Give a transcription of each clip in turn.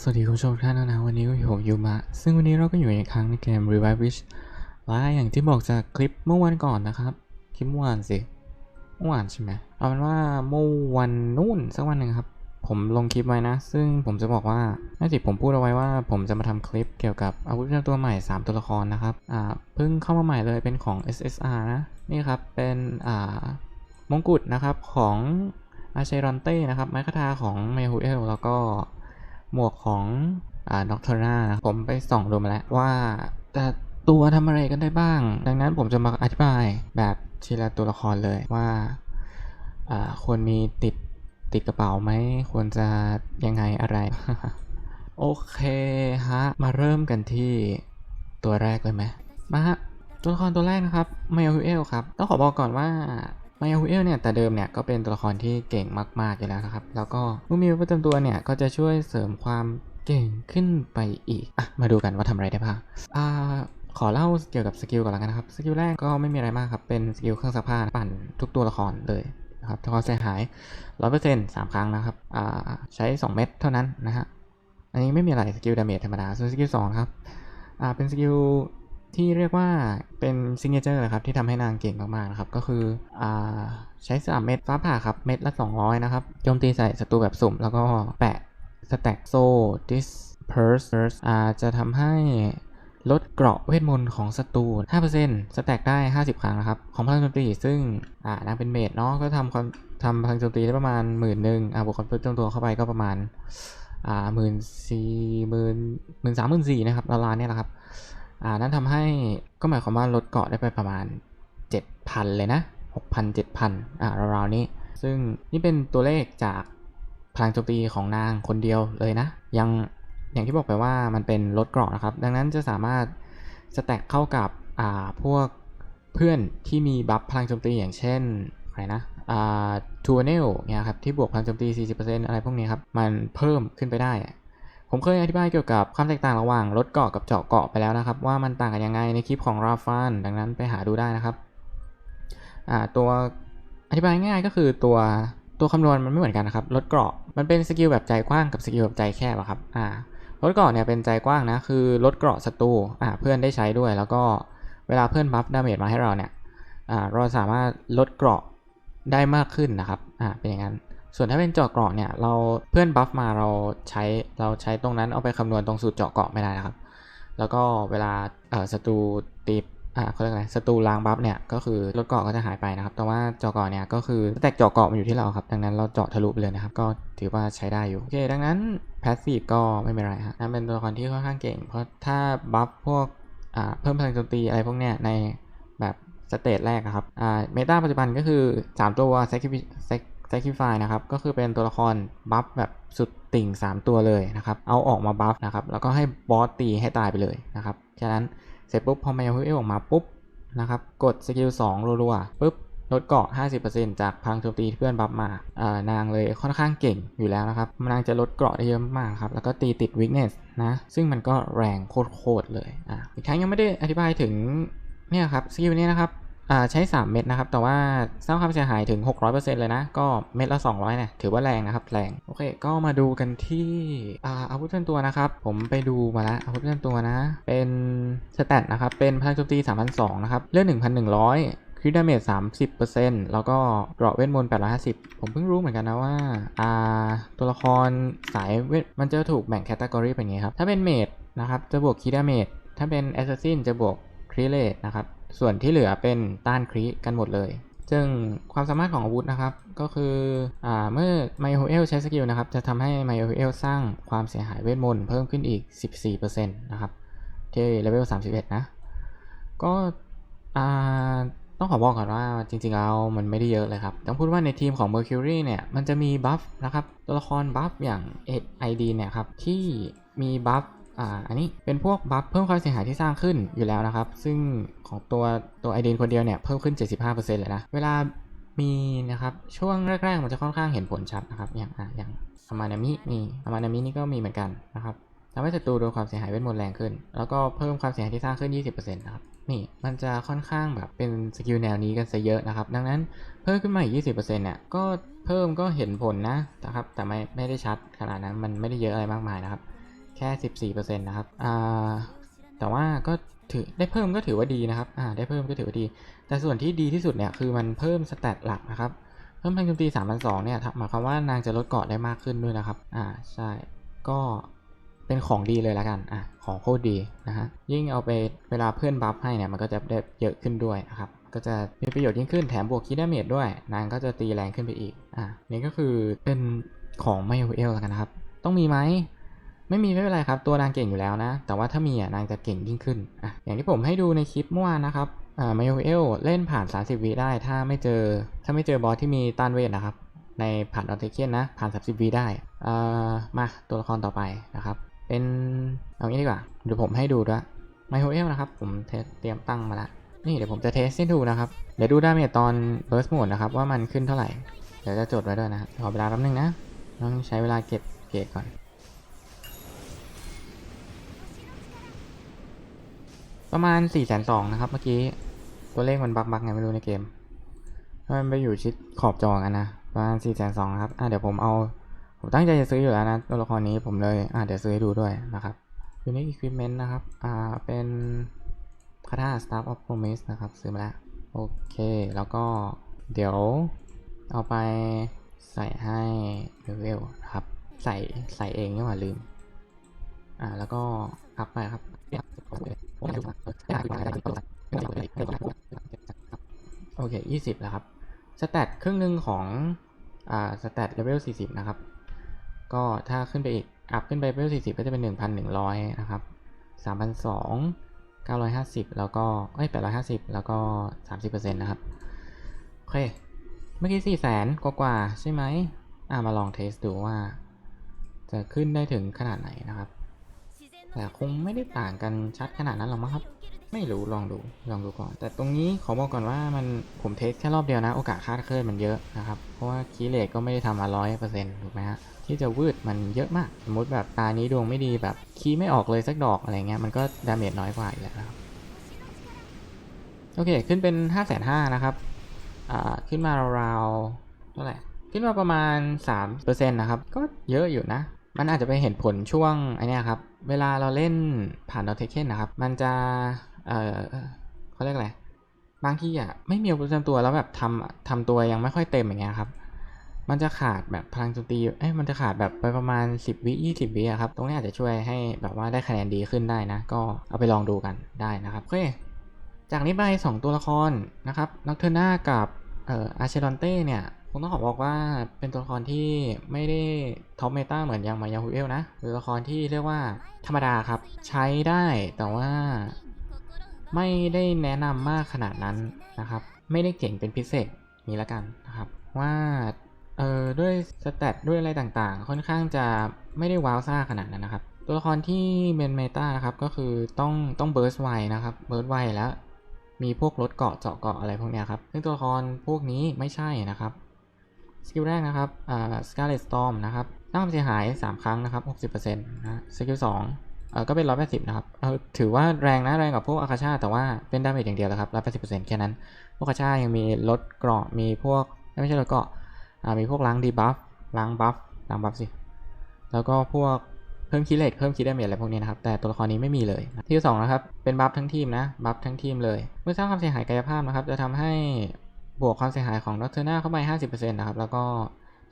สวัสดีคุณผู้ชมท่านนะวันนี้ก็อยู่ผมยูมะซึ่งวันนี้เราก็อยู่อีกครั้งในเกม Revive Wish และอย่างที่บอกจากคลิปเมื่อวันก่อนนะครับคลิปเมื่อวานสิเมื่อวานใช่ไหมเอาเป็นว่าเมื่อวันนู่นสักวันหนึ่งครับ ผมลงคลิปไว้นะ ซึ่งผมจะบอกว่าน่าสิผมพูดเอาไว้ว่า ผมจะมาทำคลิปเกี่ยวกับอาวุธประจำตัวใหม่ 3 ตัวละครนะครับอ่าเพิ่งเข้ามาใหม่เลยเป็นของ SSR นะนี่ครับเป็นอ่ามงกุฎนะครับของอาเชรอนเต้นะครับไม้คาทาของเมฮูเอลแล้วก็ หมวกของอ่าด็อกเตอร์นาผมไปส่องดูมาแล้วว่าแต่ตัวทำอะไรกันได้บ้าง ดังนั้นผมจะมาอธิบายแบบทีละตัวละครเลยว่าอ่าควรมีติดติดกระเป๋าไหม ควรจะยังไงอะไร โอเคฮะ มาเริ่มกันที่ตัวแรกเลยไหมมาฮะ ตัวละครตัวแรกนะครับไมเอลเอลครับ ต้องขอบอกก่อนว่า ไมเอลเอลเนี่ยแต่เดิมเนี่ยก็เป็นตัวละครที่เก่งมากๆอยู่แล้วนะครับ แล้วก็เมื่อมีประจำตัวเนี่ยก็จะช่วยเสริมความเก่งขึ้นไปอีกอะมาดูกันว่าทำอะไรได้บ้างอ่าขอเล่าเกี่ยวกับสกิลก่อนแล้วกันนะครับ สกิลแรกก็ไม่มีอะไรมากครับ เป็นสกิลเครื่องซักผ้าปั่นทุกตัวละครเลยนะครับถ้าเขาเสียหาย 100%สามครั้งนะครับอ่าใช้ 2 เม็ดเท่านั้นนะฮะ อันนี้ไม่มีอะไรสกิลดาเมจธรรมดา ส่วนสกิลสองครับอ่าเป็นสกิล ที่เรียกว่าเป็นซิงเกิลเจอร์นะครับที่ทำให้นางเก่งมากๆนะครับก็คืออ่าใช้ 3 เม็ดฟ้าผ่าครับ เม็ดละ 200 นะครับโจมตีใส่ศัตรูแบบสุ่ม แล้วก็แปะสแต็กโซ่ disperse อ่าจะทำให้ลดเกราะเวทมนต์ของศัตรู 5%สแต็กได้ 50 ครั้งนะครับ ของพลังโจมตี ซึ่ง อ่านางเป็นเมดเนาะ ก็ทำความทำพลังโจมตีได้ประมาณหมื่นหนึ่งอ่าบวกความเพิ่มตัวเข้าไปก็ประมาณ อ่าหมื่นสี่หมื่นหมื่นสามหมื่นสี่นะครับราวๆเนี่ยแหละครับ อ่านั่นทำให้ก็หมายความว่าลดเกาะได้ไปประมาณ 7,000 เลยนะ 6,000 7,000อ่าราวๆนี้ ซึ่งนี่เป็นตัวเลขจากพลังโจมตีของนางคนเดียวเลยนะ ยังอย่างที่บอกไปว่ามันเป็นลดเกราะนะครับ ดังนั้นจะสามารถสแต็กเข้ากับอ่าพวกเพื่อนที่มีบัฟพลังโจมตีอย่างเช่นอะไรนะอ่าทูเนลเนี่ยครับที่บวกพลังโจมตี 40%อะไรพวกนี้ครับ มันเพิ่มขึ้นไปได้ ผมเคยอธิบายเกี่ยวกับความแตกต่างระหว่างลดเกาะกับเจาะเกาะไปแล้วนะครับ ว่ามันต่างกันยังไงในคลิปของราฟานดังนั้นไปหาดูได้นะครับตัวอธิบายง่ายก็คือตัวตัวคำนวณมันไม่เหมือนกันนะครับลดเกาะมันเป็นสกิลแบบใจกว้างกับสกิลแบบใจแคบอะครับอ่าลดเกาะเนี่ยเป็นใจกว้างนะคือลดเกาะศัตรูอ่าเพื่อนได้ใช้ด้วย แล้วก็เวลาเพื่อนบัฟดาเมจมาให้เราเนี่ยอ่าเราสามารถลดเกราะได้มากขึ้นนะครับอ่าเป็นอย่างนั้น ส่วนถ้าเป็นเจาะเกราะเนี่ยเราเพื่อนบัฟมาเราใช้เราใช้ตรงนั้นเอาไปคำนวณตรงสูตรเจาะเกราะไม่ได้นะครับ แล้วก็เวลาศัตรูตีอ่าเขาเรียกอะไรศัตรูล้างบัฟเนี่ยก็คือลดเกราะก็จะหายไปนะครับ แต่ว่าเจาะเกราะเนี่ยก็คือแตกเจาะเกราะมันอยู่ที่เราครับ ดังนั้นเราเจาะทะลุไปเลยนะครับ ก็ถือว่าใช้ได้อยู่ โอเค ดังนั้นแพสซีฟก็ไม่เป็นไรฮะนั่นเป็นตัวละครที่ค่อนข้างเก่ง เพราะถ้าบัฟพวกอ่าเพิ่มพลังโจมตีอะไรพวกเนี้ยในแบบสเตจแรกอะครับอ่าเมตาปัจจุบันก็คือ 3 ตัว sacrifice sacrifice นะครับก็คือเป็นตัวละครบัฟแบบสุดติ่ง 3 ตัวเลยนะครับเอาออกมาบัฟนะครับแล้วก็ให้บอสตีให้ตายไปเลยนะครับฉะนั้นเสร็จปุ๊บพอมาเอลออกมาปุ๊บนะครับกดสกิล2รัวๆปุ๊บลดเกราะ 50%จากพังโจมตีที่เพื่อนบัฟมาอ่านางเลยค่อนข้างเก่งอยู่แล้วนะครับนางจะลดเกราะได้เยอะมากครับ แล้วก็ตีติด weakness นะ ซึ่งมันก็แรงโคตรๆเลย อะ อีกครั้งยังไม่ได้อธิบายถึงเนี่ยครับ สกิลนี้นะครับ ใช้ 3 เม็ดนะครับ แต่ว่าสร้างความเสียหายถึง 600%เลยนะ ก็เม็ดละ 200เนี่ยถือว่าแรงนะครับ แรง โอเค ก็มาดูกันที่อาวุธประจำตัวนะครับ ผมไปดูมาแล้วอาวุธประจำตัวนะ เป็นสแตทนะครับ เป็นพลังโจมตี3,200นะครับ เลือด1,100คริดาเมจ30%แล้วก็เกราะเวทมนต์850 ผมเพิ่งรู้เหมือนกันนะว่าอ่าตัวละครสายเวทมันจะถูกแบ่งแคตตากรีเป็นอย่างนี้ครับ ถ้าเป็นเมจนะครับ จะบวกคริดาเมจถ้าเป็นแอสซัสซินจะบวกคริเลตนะครับ ส่วนที่เหลือเป็นต้านคริกันหมดเลย ซึ่งความสามารถของอาวุธนะครับ ก็คืออเมื่อไมโ o เอลใช้สกิลนะครับ จะทำให้ไมโ o เอลสร้างความเสียหายเวทมนต์เพิ่มขึ้นอีก 14%นะครับที่เลเวล31 นะ ก็ต้องขอบอกก่อนว่าจริงๆแล้วมันไม่ได้เยอะเลยครับ ต้องพูดว่าในทีมของ Mercury เนี่ย มันจะมีบัฟนะครับ ตัวละครบัฟอย่าง ID เนี่ยครับ ที่มีบัฟ อ่าอันนี้เป็นพวกบัฟเพิ่มความเสียหายที่สร้างขึ้นอยู่แล้วนะครับ ซึ่งของตัวตัวไอเดนคนเดียวเนี่ยเพิ่มขึ้น 75%เลยนะ เวลามีนะครับช่วงแรกๆมันจะค่อนข้างเห็นผลชัดนะครับ อย่างอะอย่างอามานามินี่อามานามินี่ก็มีเหมือนกันนะครับทำให้ศัตรูโดนความเสียหายเวทมนต์แรงขึ้น แล้วก็เพิ่มความเสียหายที่สร้างขึ้น 20%นะครับ นี่มันจะค่อนข้างแบบเป็นสกิลแนวนี้กันซะเยอะนะครับ ดังนั้นเพิ่มขึ้นมาอีก 20%เนี่ย ก็เพิ่มก็เห็นผลนะนะครับ แต่ไม่ไม่ได้ชัดขนาดนั้น มันไม่ได้เยอะอะไรมากมายนะครับ ค่ 14%นะครับอ่าแต่ว่าก็ถือได้เพิ่มก็ถือว่าดีนะครับอ่าได้เพิ่มก็ถือว่าดี แต่ส่วนที่ดีที่สุดเนี่ยคือมันเพิ่มสเตตหลักนะครับ เพิ่มพลังโจมตี3,200เนี่ยหมายความว่านางจะลดเกาะได้มากขึ้นด้วยนะครับอ่าใช่ก็เป็นของดีเลยละกันอะของโคตรดีนะฮะยิ่งเอาไปเวลาเพื่อนบัฟให้เนี่ยมันก็จะได้เยอะขึ้นด้วยนะครับก็จะมีประโยชน์ยิ่งขึ้นแถมบวกคิดดาเมจด้วย นางก็จะตีแรงขึ้นไปอีกอะนี่ก็คือเป็นของไมโอเอลแล้วกันนะครับ ต้องมีไหม ไม่มีไม่เป็นไรครับ ตัวนางเก่งอยู่แล้วนะ แต่ว่าถ้ามีอะนางจะเก่งยิ่งขึ้นอะอย่างที่ผมให้ดูในคลิปเมื่อวานนะครับอ่าไมโอเอลเล่นผ่าน 30วิได้ ถ้าไม่เจอ ถ้าไม่เจอบอสที่มีต้านเวทนะครับ ในผ่านออเทเคียนนะ ผ่าน 30วิได้อ่ามาตัวละครต่อไปนะครับ เป็นเอางี้ดีกว่าเดี๋ยวผมให้ดูด้วยไมโอเอลนะครับ ผมเตรียมตั้งมาล้วนี่เดี๋ยวผมจะเทสให้ดูนะครับ เดี๋ยวดูไดาเมจตอนเบิร์สโหมดนะครับว่ามันขึ้นเท่าไหร่ เดี๋ยวจะจดไว้ด้วยนะขอเวลาแป๊บนึงนะ ต้องใช้เวลาเก็บเกรดก่อน ประมาณ4ี่แสนสองนะครับ เมื่อกี้ ตัวเลขมันบักบักไงไม่รู้ในเกมถ้ามันไปอยู่ชิดขอบจอกันนะ ประมาณ4ี่แสนสองครับอะเดี๋ยวผมเอาผมตั้งใจจะซื้ออยู่แล้วนะตัวละครนี้ผมเลยอะเดี๋ยวซื้อให้ดูด้วยนะครับ Unique Equipment นะครับอ่าเป็นคาถา Staff of Promise นะครับ ซื้อมาแล้วโอเค แล้วก็เดี๋ยวเอาไปใส่ให้เลเวลนะครับ ใส่ใส่เองนี่หว่าลืม อ่าแล้วก็อัพไปครับ โอเค20แล้วครับ สแตทครึ่งหนึ่งของ อ่า สแตทเลเวล40นะครับ ก็ถ้าขึ้นไปอีก อัพขึ้นไปเลเวล40ก็จะเป็น1,100นะครับ3,200 950แล้วก็เอ้ย850แล้วก็30%นะครับ โอเค เมื่อกี้400,000กว่ากว่าใช่ไหมอ่ามาลองเทสดูว่า จะขึ้นได้ถึงขนาดไหนนะครับ แต่คงไม่ได้ต่างกันชัดขนาดนั้นหรอกมั้งครับ ไม่รู้ลองดูลองดูก่อน แต่ตรงนี้ขอบอกก่อนว่ามันผมเทสแค่รอบเดียวนะ โอกาสคาดเคลื่อนมันเยอะนะครับ เพราะว่าคีย์เลทก็ไม่ได้ทำมาร้อยเปอร์เซ็นต์ถูกไหมฮะที่จะวืดมันเยอะมาก สมมติแบบตานี้ดวงไม่ดีแบบคีย์ไม่ออกเลยสักดอกอะไรเงี้ยมันก็ดาเมจน้อยกว่าอยู่แล้วครับโอเค ขึ้นเป็น5้าแสนห้านะครับ อ่า ขึ้นมาราวๆเท่าไหร่ ขึ้นมาประมาณ 3%นะครับ ก็เยอะอยู่นะ มันอาจจะไปเห็นผลช่วงไอเนี้ยครับ เวลาเราเล่นผ่านดอทเทเคนนะครับ มันจะ เอ่อเขาเรียกอะไร บางที่อะไม่มีอาวุธประจำตัวแล้วแบบทำทำตัวยังไม่ค่อยเต็มอย่างเงี้ยครับ มันจะขาดแบบพลังโจมตี เอ้ยมันจะขาดแบบไปประมาณ 10 วิ20 วิอะครับ ตรงนี้อาจจะช่วยให้แบบว่าได้คะแนนดีขึ้นได้นะ ก็เอาไปลองดูกันได้นะครับโอเคจากนี้ไป 2 ตัวละครนะครับน็อกเทอร์นากับเอ่ออาเชลอนเต้เนี่ย ผมต้องขอบอกว่าเป็นตัวละครที่ไม่ได้ท็อปเมตาเหมือนอย่างมายาฮูเอลนะเป็นตัวละครที่เรียกว่าธรรมดาครับ ใช้ได้แต่ว่าไม่ได้แนะนำมากขนาดนั้นนะครับ ไม่ได้เก่งเป็นพิเศษนี้ละกันนะครับ ว่าเออด้วยสเตตด้วยอะไรต่างๆ ค่อนข้างจะไม่ได้ว้าวซ่าขนาดนั้นนะครับ ตัวละครที่เป็นเมตานะครับก็คือต้องต้องเบิร์สไวนะครับเบิร์สไวแล้วมีพวกรถเกาะเจาะเกาะอะไรพวกเนี้ยครับซึ่งตัวละครพวกนี้ไม่ใช่นะครับ สกิลแรกนะครับอ่า Scarlet Storm นะครับสร้างความเสียหาย 3 ครั้งนะครับ 60%นะสกิล2เออก็เป็น 180 นะครับเออถือว่าแรงนะแรงกว่าพวกอาคาชาแต่ว่าเป็นดาเมจอย่างเดียวแหละครับ 180%แค่นั้น พวกอาคาชายังมีลดเกราะมีพวก ไม่ใช่ลดเกราะอ่ามีพวกล้างดีบัฟล้างบัฟล้างบัฟสิ แล้วก็พวกเพิ่มคิเลตเพิ่มคิดดาเมจอะไรพวกนี้นะครับ แต่ตัวละครนี้ไม่มีเลย ที่สองนะครับ เป็นบัฟทั้งทีมนะ บัฟทั้งทีมเลย เมื่อสร้างความเสียหายกายภาพนะครับ จะทำให้ บวกความเสียหายของดรนาเข้าไป 50%นะครับ แล้วก็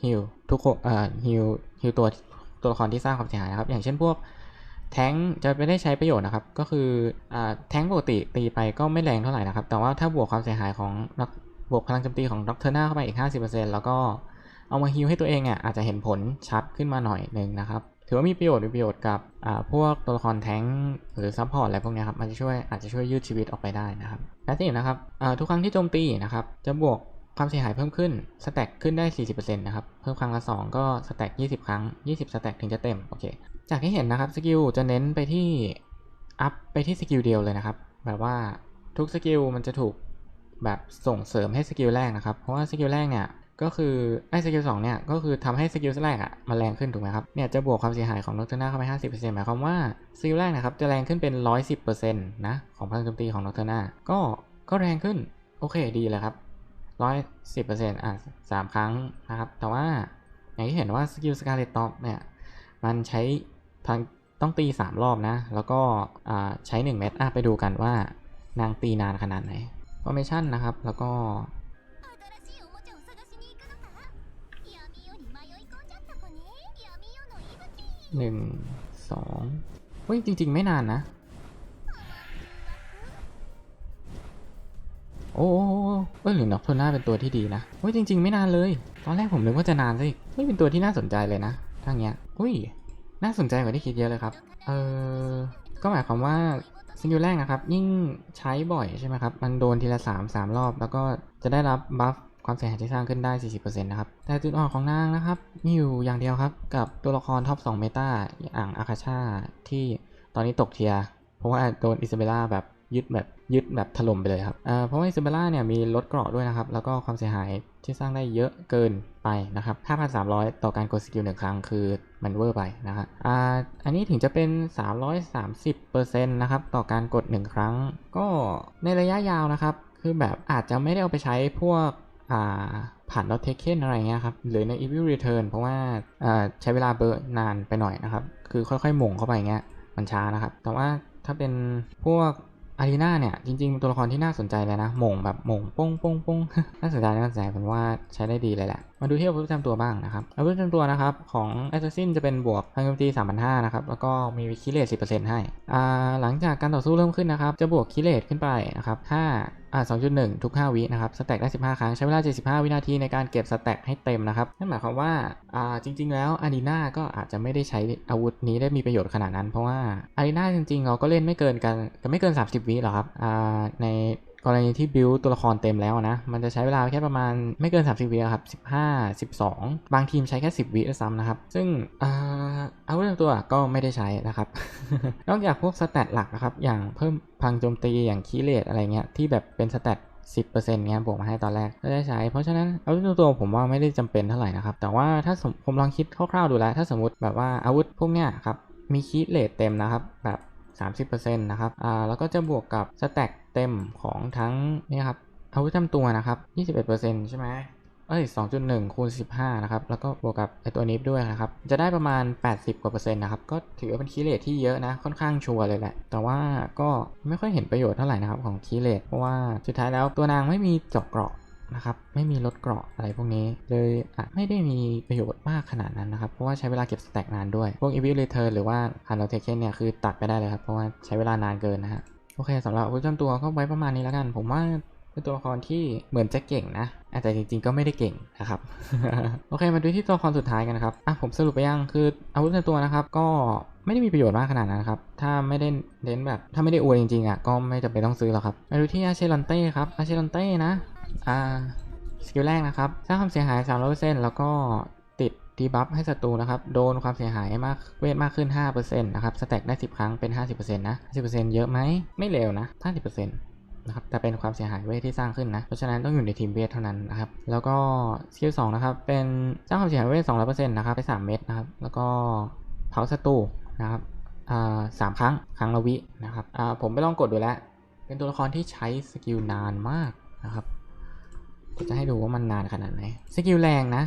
ฮิลทุกเอ่อฮิลฮิลตัวตัวละครที่สร้างความเสียหายนะครับ อย่างเช่นพวกแทงจะไม่ได้ใช้ประโยชน์นะครับ ก็คืออ่าแทงปกติตีไปก็ไม่แรงเท่าไหร่นะครับ แต่ว่าถ้าบวกความเสียหายของบวกพลังโจมตีของดรนาเข้าไปอีก 50%แล้วก็เอามาฮิลให้ตัวเองอะอาจจะเห็นผลชัดขึ้นมาหน่อยหนึ่งนะครับ ถือว่ามีประโยชน์มีประโยชน์กับพวกตัวละครแทงหรือซัพพอร์ตอะไรพวกนี้ครับมันจะช่วยอาจจะช่วยยืดชีวิตออกไปได้นะครับและที่นะครับทุกครั้งที่โจมตีนะครับจะบวกความเสียหายเพิ่มขึ้น สแต็กขึ้นได้ 40%นะครับ เพิ่มครั้งละ 2 ก็สแต็ก20 ครั้ง 20 สแต็กถึงจะเต็ม โอเค จากที่เห็นนะครับ สกิลจะเน้นไปที่ อัพไปที่สกิลเดียวเลยนะครับ แบบว่าทุกสกิลมันจะถูกแบบส่งเสริมให้สกิลแรกนะครับ เพราะว่าสกิลแรกเนี่ย ก็คือไอ้สกิลสองเนี่ยก็คือทำให้สกิลแรกอะมันแรงขึ้นถูกไหมครับเนี่ยจะบวกความเสียหายของนอเทอร์นาเข้าไป 50%หมายความว่าสกิลแรกนะครับจะแรงขึ้นเป็น 110%นะของพลังโจมตีของนอเทอร์นาก็ก็แรงขึ้นโอเคดีเลยครับ110%อะสามครั้งนะครับแต่ว่าอย่างที่เห็นว่าสกิลสกาเลตต็อปเนี่ยมันใช้พลังต้องตี 3 รอบนะ แล้วก็อ่าใช้ 1 เม็ดอะไปดูกันว่านางตีนานขนาดไหน formation นะครับ แล้วก็ หนึ่งสองเฮ้ยจริง ๆ ไม่นานนะ โอ้โอ้โอ้เอ้ยหรือน็อกโทน่าเป็นตัวที่ดีนะเฮ้ยจริง ๆ ไม่นานเลย ตอนแรกผมนึกว่าจะนานซะอีกเฮ้ยเป็นตัวที่น่าสนใจเลยนะทางเนี้ยอุ้ยน่าสนใจกว่าที่คิดเยอะเลยครับ เออก็หมายความว่าซิงเกิลแรกนะครับ ยิ่งใช้บ่อยใช่ไหมครับ มันโดนทีละ3 3รอบ แล้วก็จะได้รับบัฟ ความเสียหายที่สร้างขึ้นได้ 40%นะครับ แต่จุดอ่อนของนางนะครับ มีอยู่อย่างเดียวครับ กับตัวละครท็อป 2 เมตาอย่างอาคาชาที่ตอนนี้ตกเทียเพราะว่าโดนอิซาเบล่าแบบยึดแบบยึดแบบถล่มไปเลยครับเเพราะว่าอิซาเบล่าเนี่ยมีลดเกราะด้วยนะครับ แล้วก็ความเสียหายที่สร้างได้เยอะเกินไปนะครับ 5,300 ต่อการกดสกิลหนึ่งครั้งคือมันเวอร์ไปนะครับอ่าอันนี้ถึงจะเป็น 330%นะครับต่อการกด 1 ครั้ง ก็ในระยะยาวนะครับ คือแบบอาจจะไม่ได้เอาไปใช้พวก ผ่านรถเทคเคนอะไรเงี้ยครับ หรือใน Evil Return เพราะว่าใช้เวลาเบอร์นานไปหน่อยนะครับ คือค่อยๆหม่งเข้าไปเงี้ยมันช้านะครับ แต่ว่าถ้าเป็นพวกอารีนาเนี่ย จริงๆเป็นตัวละครที่น่าสนใจเลยนะหม่งแบบหม่งป้งป้งป้งน่าสนใจน่าสนใจผมว่าใช้ได้ดีเลยแหละ มาดูที่อาวุธประจำตัวบ้างนะครับ อาวุธประจำตัวนะครับ ของ Assassin จะเป็นบวกพลังโจมตี3,500นะครับ แล้วก็มีคิเลต10%ให้ อ่า หลังจากการต่อสู้เริ่มขึ้นนะครับ จะบวกคิเลตขึ้นไปนะครับ 5 อ่า2.1 ทุก 5 วินะครับสแต็กได้ 15 ครั้ง ใช้เวลา 75 วินาทีในการเก็บสแต็กให้เต็มนะครับ นั่นหมายความว่าอ่าจริง ๆ แล้วอารีนาก็อาจจะไม่ได้ใช้อาวุธนี้ได้มีประโยชน์ขนาดนั้น เพราะว่าอารีนาจริง ๆ เราก็เล่นไม่เกินกันไม่เกิน 30 วิหรอกครับอ่าใน กรณีที่บิวตัวละครเต็มแล้วนะ มันจะใช้เวลาแค่ประมาณไม่เกิน 30 วิครับ 15 12 บางทีมใช้แค่ 10 วิด้วยซ้ำนะครับ ซึ่งอาอาวุธตัวก็ไม่ได้ใช้นะครับ นอกจากพวกสแตทหลักนะครับ อย่างเพิ่มพังโจมตีอย่างคีเลตอะไรเงี้ยที่แบบเป็นสแตท10%เงี้ยบวกมาให้ตอนแรกก็ได้ใช้ เพราะฉะนั้นอาวุธตัวผมว่าไม่ได้จำเป็นเท่าไหร่นะครับ แต่ว่าถ้าผมลองคิดคร่าวๆดูแล้ว ถ้าสมมติแบบว่าอาวุธพวกเนี้ยครับ มีคีเลตเต็มนะครับแบบ 30%นะครับ อ่า แล้วก็จะบวกกับสแต็ก เต็มของทั้งนี่ครับอาวุธจำตัวนะครับ 21%ใช่ไหมเอ้ย2.1คูณ15 นะครับ แล้วก็บวกกับไอตัวนี้ด้วยนะครับ จะได้ประมาณ 80 กว่าเปอร์เซ็นต์นะครับ ก็ถือว่าเป็นคีย์เลทที่เยอะนะ ค่อนข้างชัวร์เลยแหละ แต่ว่าก็ไม่ค่อยเห็นประโยชน์เท่าไหร่นะครับของคีย์เลทเพราะว่าสุดท้ายแล้วตัวนางไม่มีจาะเกราะนะครับ ไม่มีลดเกราะอะไรพวกนี้ เลยอาจไม่ได้มีประโยชน์มากขนาดนั้นนะครับ เพราะว่าใช้เวลาเก็บสแต็กนานด้วย พวก Evil Return หรือว่า h a n d l e Taken เนี่ยคือตัดไปได้เลยครับ เพราะว่าใช้เวลานานเกินนะฮะ โอเคสำหรับอาวุธจำตัวก็ไว้ประมาณนี้แล้วกัน ผมว่าเป็นตัวละครที่เหมือนจะเก่งนะแต่จริงๆก็ไม่ได้เก่งนะครับ โอเค มาดูที่ตัวละครสุดท้ายกันนะครับอะผมสรุปไปยังคืออาวุธประจำตัวนะครับ ก็ไม่ได้มีประโยชน์มากขนาดนั้นครับ ถ้าไม่ได้เน้นแบบถ้าไม่ได้อวยจริงๆอะก็ไม่จำเป็นต้องซื้อหรอกครับ มาดูที่อาเชลอนเต้ครับอาเชลอนเต้นะ อ่าสกิลแรกนะครับ สร้างความเสียหาย300%แล้วก็ ดีบัฟให้ศัตรูนะครับ โดนความเสียหายมากเวทมากขึ้น 5%นะครับ สแต็กได้ 10 ครั้งเป็น 50%นะ 10%เยอะไหม ไม่เลวนะ50%นะครับ แต่เป็นความเสียหายเวทที่สร้างขึ้นนะ เพราะฉะนั้นต้องอยู่ในทีมเวทเท่านั้นนะครับ แล้วก็สกิล2นะครับ เป็นสร้างความเสียหายเวท200%นะครับไป3เม็ดนะครับ แล้วก็เผาศัตรูนะครับอ่าสามครั้ง ครั้งละวินะครับอ่าผมไปลองกดดูแล้ว เป็นตัวละครที่ใช้สกิลนานมากนะครับจะให้ดูว่ามันนานขนาดไหน สกิลแรงนะ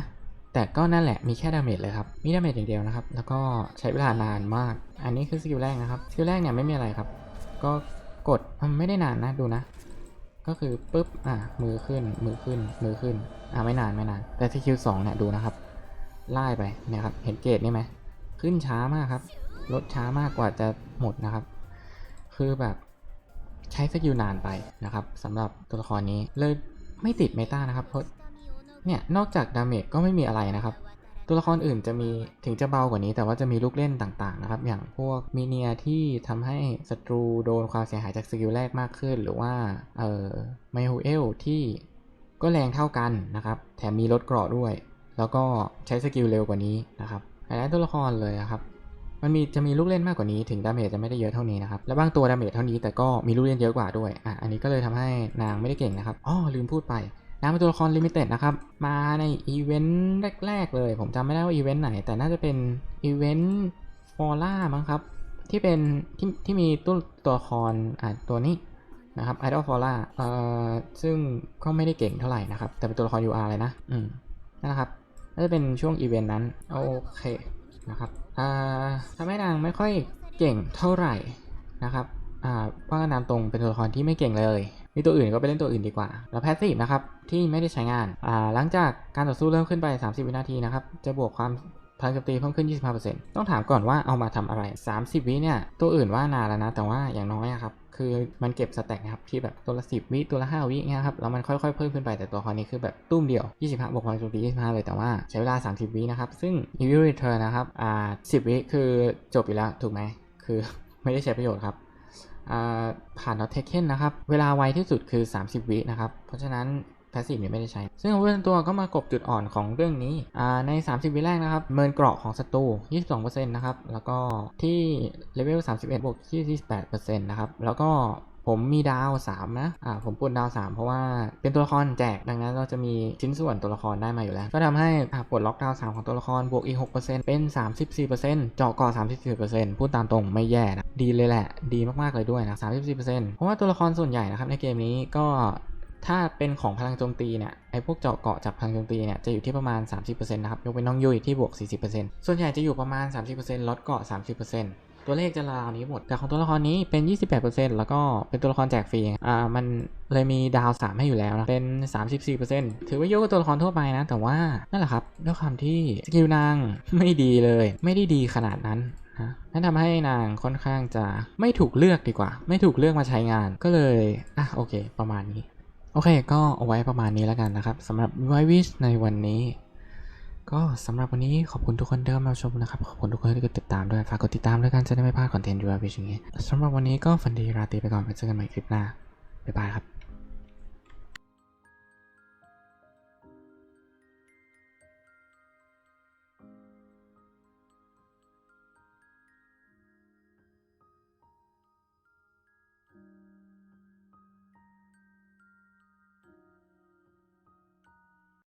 แต่ก็นั่นแหละมีแค่ดาเมจเลยครับ มีดาเมจอย่างเดียวนะครับ แล้วก็ใช้เวลานานมาก อันนี้คือสกิลแรกนะครับ สกิลแรกเนี่ยไม่มีอะไรครับ ก็กดมันไม่ได้นานนะดูนะ ก็คือปุ๊บ อะมือขึ้น มือขึ้น มือขึ้น อะไม่นานไม่นาน แต่สกิลสองเนี่ยดูนะครับไล่ไปเนี่ยครับ เห็นเกรดนี่ไหม ขึ้นช้ามากครับ ลดช้ามากกว่าจะหมดนะครับ คือแบบใช้สกิลนานไปนะครับสำหรับตัวละครนี้เลยไม่ติดเมตานะครับเพราะ เนี่ย นอกจากดาเมจก็ไม่มีอะไรนะครับ ตัวละครอื่นจะมีถึงจะเบากว่านี้ แต่ว่าจะมีลูกเล่นต่างๆนะครับ อย่างพวกมีเนียที่ทำให้ศัตรูโดนความเสียหายจากสกิลแรกมากขึ้น หรือว่าเอ่อไมโฮเอลที่ก็แรงเท่ากันนะครับ แถมมีลดเกราะด้วย แล้วก็ใช้สกิลเร็วกว่านี้นะครับหลายตัวละครเลยอะครับมันมีจะมีลูกเล่นมากกว่านี้ถึงดาเมจจะไม่ได้เยอะเท่านี้นะครับ และบางตัวดาเมจเท่านี้แต่ก็มีลูกเล่นเยอะกว่าด้วย อะ อันนี้ก็เลยทำให้นางไม่ได้เก่งนะครับ อ๋อ ลืมพูดไป นางเป็นตัวละครลิมิเต็ดนะครับ มาในอีเวนต์แรก ๆ เลย ผมจำไม่ได้ว่าอีเวนต์ไหน แต่น่าจะเป็นอีเวนต์ฟอร่ามั้งครับ ที่เป็นที่ที่มีตัวตัวละครอะตัวนี้นะครับไอดอลฟอร่าเอ่อซึ่งก็ไม่ได้เก่งเท่าไหร่นะครับ แต่เป็นตัวละคร UR เลยนะ อืมนั่นนะครับน่าจะเป็นช่วงอีเวนต์นั้น โอเคนะครับอ่าทำให้นางไม่ค่อยเก่งเท่าไหร่นะครับ อ่าว่ากันตามตรงเป็นตัวละครที่ไม่เก่งเลย มีตัวอื่นก็ไปเล่นตัวอื่นดีกว่า แล้วแพสซีฟนะครับ ที่ไม่ได้ใช้งานอ่าหลังจากการต่อสู้เริ่มขึ้นไป 30 วินาทีนะครับ จะบวกความพลังโจมตีเพิ่มขึ้น 25%ต้องถามก่อนว่าเอามาทำอะไร 30 วิเนี่ย ตัวอื่นว่านานแล้วนะ แต่ว่าอย่างน้อยครับ คือมันเก็บสแต็กนะครับ ที่แบบตัวละ 10 วิ ตัวละ 5 วิเงี้ยครับ แล้วมันค่อยๆ เพิ่มขึ้นไป แต่ตัวคอนนี้คือแบบตุ้มเดียว 25 บวกพลังโจมตี 25 เลย แต่ว่าใช้เวลา 30 วินะครับ ซึ่ง Evil Return นะครับ อ่า 10 วิคือจบอยู่แล้ว ถูกไหม คือไม่ได้ใช้ประโยชน์ครับ ผ่านดอทเทคเคนนะครับ เวลาไวที่สุดคือ 30 วินะครับ เพราะฉะนั้นพาสซีฟเนี่ยไม่ได้ใช้ ซึ่งอาวุธในตัวก็มากบจุดอ่อนของเรื่องนี้ ใน 30 วิแรกนะครับ เมินเกราะของศัตรู 22%นะครับ แล้วก็ที่เลเวล 31 บวกที่28%นะครับ แล้วก็ ผมมีดาว3นะอ่าผมปลดดาว 3 เพราะว่าเป็นตัวละครแจกดังนั้นเราจะมีชิ้นส่วนตัวละครได้มาอยู่แล้ว ก็ทำให้อ่าปลดล็อกดาว 3 ของตัวละครบวกอีก 6%เป็น 34%เจาะเกาะ34%พูดตามตรงไม่แย่นะดีเลยแหละ ดีมากๆเลยด้วยนะ34%เพราะว่าตัวละครส่วนใหญ่นะครับในเกมนี้ก็ถ้าเป็นของพลังโจมตีเนี่ยไอ้พวกเจาะเกาะจากพลังโจมตีเนี่ยจะอยู่ที่ประมาณ 30%นะครับยกเป็นน้องยุยที่บวก 40%ส่วนใหญ่จะอยู่ประมาณ 30%ลดเกาะ 30% ตัวเลขจะราวนี้หมด แต่ของตัวละครนี้เป็น 28%แล้วก็เป็นตัวละครแจกฟรีอ่ามันเลยมีดาว 3 ให้อยู่แล้วนะเป็น 34%ถือว่าเยอะกว่าตัวละครทั่วไปนะ แต่ว่านั่นแหละครับด้วยความที่สกิลนางไม่ดีเลย ไม่ได้ดีขนาดนั้นนะนั่นทำให้นางค่อนข้างจะไม่ถูกเลือกดีกว่า ไม่ถูกเลือกมาใช้งานก็เลยอะโอเค ประมาณนี้ โอเค ก็เอาไว้ประมาณนี้แล้วกันนะครับสำหรับ v i v i s ในวันนี้ ก็สำหรับวันนี้ขอบคุณทุกคนที่เข้ามาชมนะครับ ขอบคุณทุกคนที่กดติดตามด้วย ฝากกดติดตามด้วยกันจะได้ไม่พลาดคอนเทนต์ v i v i s อย่างนี้สำหรับวันนี้ก็ฝันดีราตรีไปก่อนไปเจอกันใหม่คลิปหน้าบ๊ายบายครับ